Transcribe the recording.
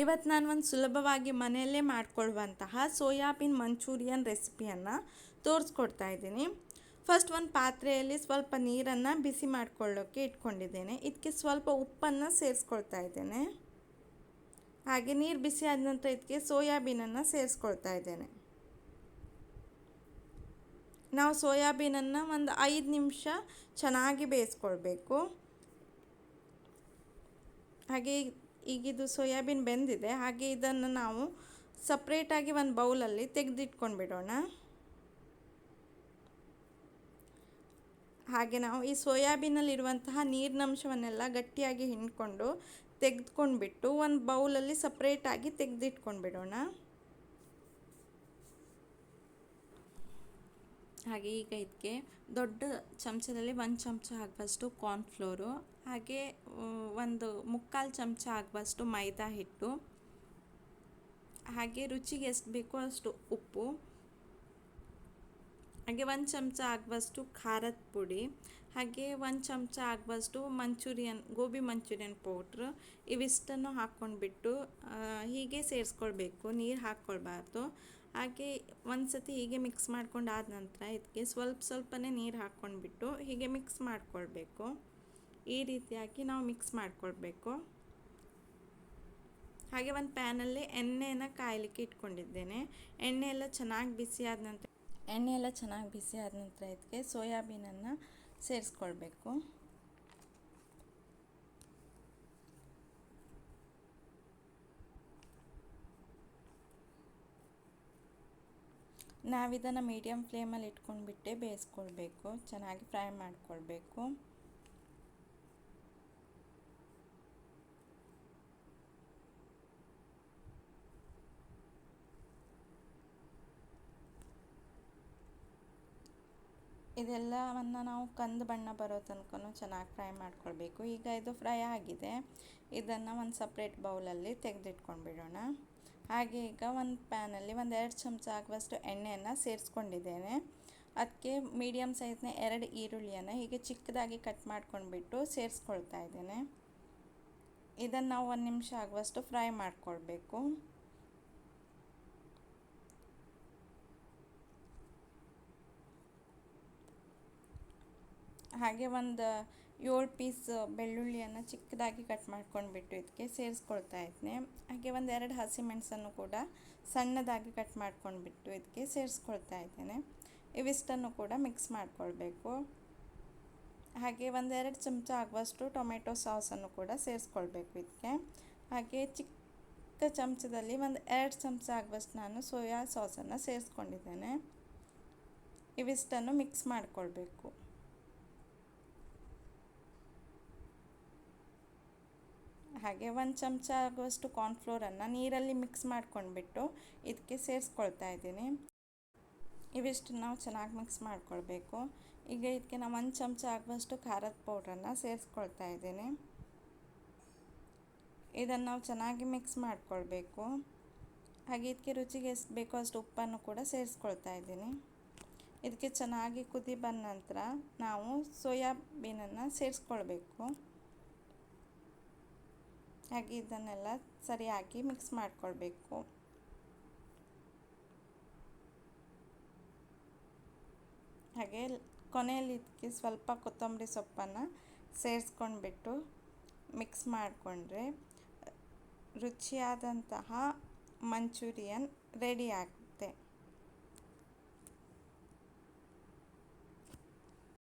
ಇವತ್ತು ನಾನು ಒಂದು ಸುಲಭವಾಗಿ ಮನೆಯಲ್ಲೇ ಮಾಡಿಕೊಳ್ಳುವಂತಹ ಸೋಯಾಬೀನ್ ಮಂಚೂರಿಯನ್ ರೆಸಿಪಿಯನ್ನು ತೋರಿಸ್ಕೊಡ್ತಾ ಇದ್ದೀನಿ. ಫಸ್ಟ್ ಒಂದು ಪಾತ್ರೆಯಲ್ಲಿ ಸ್ವಲ್ಪ ನೀರನ್ನು ಬಿಸಿ ಮಾಡ್ಕೊಳ್ಳೋಕ್ಕೆ ಇಟ್ಕೊಂಡಿದ್ದೇನೆ. ಇದಕ್ಕೆ ಸ್ವಲ್ಪ ಉಪ್ಪನ್ನು ಸೇರಿಸ್ಕೊಳ್ತಾ ಇದ್ದೇನೆ. ಹಾಗೆ ನೀರು ಬಿಸಿ ಆದ ನಂತರ ಇದಕ್ಕೆ ಸೋಯಾಬೀನನ್ನು ಸೇರಿಸ್ಕೊಳ್ತಾ ಇದ್ದೇನೆ. ನಾವು ಸೋಯಾಬೀನನ್ನು ಒಂದು ಐದು ನಿಮಿಷ ಚೆನ್ನಾಗಿ ಬೇಯಿಸ್ಕೊಳ್ಬೇಕು. ಹಾಗೆ ಈಗಿದು ಸೋಯಾಬೀನ್ ಬೆಂದಿದೆ, ಹಾಗೆ ಇದನ್ನು ನಾವು ಸಪ್ರೇಟಾಗಿ ಒಂದು ಬೌಲಲ್ಲಿ ತೆಗೆದಿಟ್ಕೊಂಡು ಬಿಡೋಣ ಹಾಗೆ ನಾವು ಈ ಸೋಯಾಬೀನಲ್ಲಿರುವಂತಹ ನೀರಿನಂಶವನ್ನೆಲ್ಲ ಗಟ್ಟಿಯಾಗಿ ಹಿಂಡ್ಕೊಂಡು ತೆಗೆದುಕೊಂಡ್ಬಿಟ್ಟು ಒಂದು ಬೌಲಲ್ಲಿ ಸಪ್ರೇಟಾಗಿ ತೆಗೆದಿಟ್ಕೊಂಡು ಬಿಡೋಣ ಹಾಗೆ ಈಗ ಇದಕ್ಕೆ ದೊಡ್ಡ ಚಮಚದಲ್ಲಿ ಒಂದು ಚಮಚ ಆಗುವಷ್ಟು ಕಾರ್ನ್ಫ್ಲೋರು ಹಾಗೆ ಒಂದು ಮುಕ್ಕಾಲು ಚಮಚ ಆಗುವಷ್ಟು ಮೈದಾ ಹಿಟ್ಟು, ಹಾಗೆ ರುಚಿಗೆ ಎಷ್ಟು ಬೇಕೋ ಅಷ್ಟು ಉಪ್ಪು. ಹಾಗೆ ಒಂದು ಚಮಚ ಆಗುವಷ್ಟು ಖಾರದ ಪುಡಿ, ಹಾಗೆ ಒಂದು ಚಮಚ ಆಗುವಷ್ಟು ಮಂಚೂರಿಯನ್, ಗೋಬಿ ಮಂಚೂರಿಯನ್ ಪೌಡ್ರ್, ಇವಿಷ್ಟನ್ನು ಹಾಕ್ಕೊಂಡ್ಬಿಟ್ಟು ಹೀಗೆ ಸೇರಿಸ್ಕೊಳ್ಬೇಕು, ನೀರು ಹಾಕ್ಕೊಳ್ಬಾರ್ದು. ಹಾಗೆ ಒಂದು ಸತಿ ಹೀಗೆ ಮಿಕ್ಸ್ ಮಾಡ್ಕೊಂಡು ಆದ ನಂತರ ಇದಕ್ಕೆ ಸ್ವಲ್ಪ ಸ್ವಲ್ಪನೇ ನೀರು ಹಾಕ್ಕೊಂಡ್ಬಿಟ್ಟು ಹೀಗೆ ಮಿಕ್ಸ್ ಮಾಡ್ಕೊಳ್ಬೇಕು. ಈ ರೀತಿಯಾಗಿ ನಾವು ಮಿಕ್ಸ್ ಮಾಡ್ಕೊಳ್ಬೇಕು. ಹಾಗೆ ಒಂದು ಪ್ಯಾನಲ್ಲಿ ಎಣ್ಣೆನ ಕಾಯಲಿಕ್ಕೆ ಇಟ್ಕೊಂಡಿದ್ದೇನೆ. ಎಣ್ಣೆ ಎಲ್ಲ ಚೆನ್ನಾಗಿ ಬಿಸಿ ಆದ ನಂತರ ಎಣ್ಣೆ ಎಲ್ಲ ಚೆನ್ನಾಗಿ ಬಿಸಿ ಆದ ನಂತರ ಇದಕ್ಕೆ ಸೋಯಾಬೀನನ್ನು ಸೇರಿಸ್ಕೊಳ್ಬೇಕು. ನಾವಿದನ್ನು ಮೀಡಿಯಮ್ ಫ್ಲೇಮಲ್ಲಿ ಇಟ್ಕೊಂಡ್ಬಿಟ್ಟೆ ಬೇಯಿಸ್ಕೊಳ್ಬೇಕು. ಚೆನ್ನಾಗಿ ಫ್ರೈ ಮಾಡ್ಕೊಳ್ಬೇಕು. ಇದೆಲ್ಲವನ್ನು ನಾವು ಕಂದು ಬಣ್ಣ ಬರೋ ತನಕನೂ ಚೆನ್ನಾಗಿ ಫ್ರೈ ಮಾಡ್ಕೊಳ್ಬೇಕು. ಈಗ ಇದು ಫ್ರೈ ಆಗಿದೆ. ಇದನ್ನು ಒಂದು ಸಪ್ರೇಟ್ ಬೌಲಲ್ಲಿ ತೆಗೆದಿಟ್ಕೊಂಡ್ಬಿಡೋಣ ಹಾಗೆ ಈಗ ಒಂದು ಪ್ಯಾನಲ್ಲಿ ಒಂದು ಎರಡು ಚಮಚ ಆಗುವಷ್ಟು ಎಣ್ಣೆಯನ್ನು ಸೇರಿಸ್ಕೊಂಡಿದ್ದೇನೆ. ಅದಕ್ಕೆ ಮೀಡಿಯಮ್ ಸೈಜ್ನ ಎರಡು ಈರುಳ್ಳಿಯನ್ನು ಹೀಗೆ ಚಿಕ್ಕದಾಗಿ ಕಟ್ ಮಾಡ್ಕೊಂಡ್ಬಿಟ್ಟು ಸೇರಿಸ್ಕೊಳ್ತಾ ಇದ್ದೇನೆ. ಇದನ್ನು ನಾವು ಒಂದು ನಿಮಿಷ ಆಗುವಷ್ಟು ಫ್ರೈ ಮಾಡ್ಕೊಳ್ಬೇಕು. ಹಾಗೆ ಒಂದು ಏಳು ಪೀಸ್ ಬೆಳ್ಳುಳ್ಳಿಯನ್ನು ಚಿಕ್ಕದಾಗಿ ಕಟ್ ಮಾಡ್ಕೊಂಡ್ಬಿಟ್ಟು ಇದಕ್ಕೆ ಸೇರಿಸ್ಕೊಳ್ತಾ ಇದ್ದೀನಿ ಹಾಗೆ ಒಂದು ಎರಡು ಹಸಿಮೆಣಸನ್ನು ಕೂಡ ಸಣ್ಣದಾಗಿ ಕಟ್ ಮಾಡ್ಕೊಂಡ್ಬಿಟ್ಟು ಇದಕ್ಕೆ ಸೇರಿಸ್ಕೊಳ್ತಾ ಇದ್ದೇನೆ. ಇವಿಷ್ಟನ್ನು ಕೂಡ ಮಿಕ್ಸ್ ಮಾಡಿಕೊಳ್ಬೇಕು. ಹಾಗೆ ಒಂದೆರಡು ಚಮಚ ಆಗುವಷ್ಟು ಟೊಮೆಟೊ ಸಾಸನ್ನು ಕೂಡ ಸೇರಿಸ್ಕೊಳ್ಬೇಕು ಇದಕ್ಕೆ ಹಾಗೆ ಚಿಕ್ಕ ಚಮಚದಲ್ಲಿ ಒಂದು ಎರಡು ಚಮಚ ಆಗುವಷ್ಟು ನಾನು ಸೋಯಾ ಸಾಸನ್ನು ಸೇರಿಸ್ಕೊಂಡಿದ್ದೇನೆ. ಇವಿಷ್ಟನ್ನು ಮಿಕ್ಸ್ ಮಾಡಿಕೊಳ್ಬೇಕು. ಹಾಗೆ ಒಂದು ಚಮಚ ಆಗುವಷ್ಟು ಕಾರ್ನ್ಫ್ಲೋರನ್ನು ನೀರಲ್ಲಿ ಮಿಕ್ಸ್ ಮಾಡ್ಕೊಂಡ್ಬಿಟ್ಟು ಇದಕ್ಕೆ ಸೇರಿಸ್ಕೊಳ್ತಾ ಇದ್ದೀನಿ. ಇವಿಷ್ಟು ನಾವು ಚೆನ್ನಾಗಿ ಮಿಕ್ಸ್ ಮಾಡ್ಕೊಳ್ಬೇಕು. ಈಗ ಇದಕ್ಕೆ ನಾವು ಒಂದು ಚಮಚ ಆಗುವಷ್ಟು ಖಾರದ ಪೌಡ್ರನ್ನು ಸೇರಿಸ್ಕೊಳ್ತಾ ಇದ್ದೀನಿ. ಇದನ್ನು ನಾವು ಚೆನ್ನಾಗಿ ಮಿಕ್ಸ್ ಮಾಡಿಕೊಳ್ಬೇಕು. ಹಾಗೆ ಇದಕ್ಕೆ ರುಚಿಗೆ ಎಷ್ಟು ಬೇಕೋ ಅಷ್ಟು ಉಪ್ಪನ್ನು ಕೂಡ ಸೇರಿಸ್ಕೊಳ್ತಾ ಇದ್ದೀನಿ. ಇದಕ್ಕೆ ಚೆನ್ನಾಗಿ ಕುದಿ ಬಂದ ನಂತರ ನಾವು ಸೋಯಾಬೀನನ್ನು ಸೇರಿಸ್ಕೊಳ್ಬೇಕು. ಹಾಗೆ ಇದನ್ನೆಲ್ಲ ಸರಿಯಾಗಿ ಮಿಕ್ಸ್ ಮಾಡಿಕೊಳ್ಬೇಕು. ಹಾಗೆ ಕೊನೆಯಲ್ಲಿ ಇದಕ್ಕೆ ಸ್ವಲ್ಪ ಕೊತ್ತಂಬರಿ ಸೊಪ್ಪನ್ನು ಸೇರಿಸ್ಕೊಂಡ್ಬಿಟ್ಟು ಮಿಕ್ಸ್ ಮಾಡಿಕೊಂಡ್ರೆ ರುಚಿಯಾದಂತಹ ಮಂಚೂರಿಯನ್ ರೆಡಿ ಆಗಿ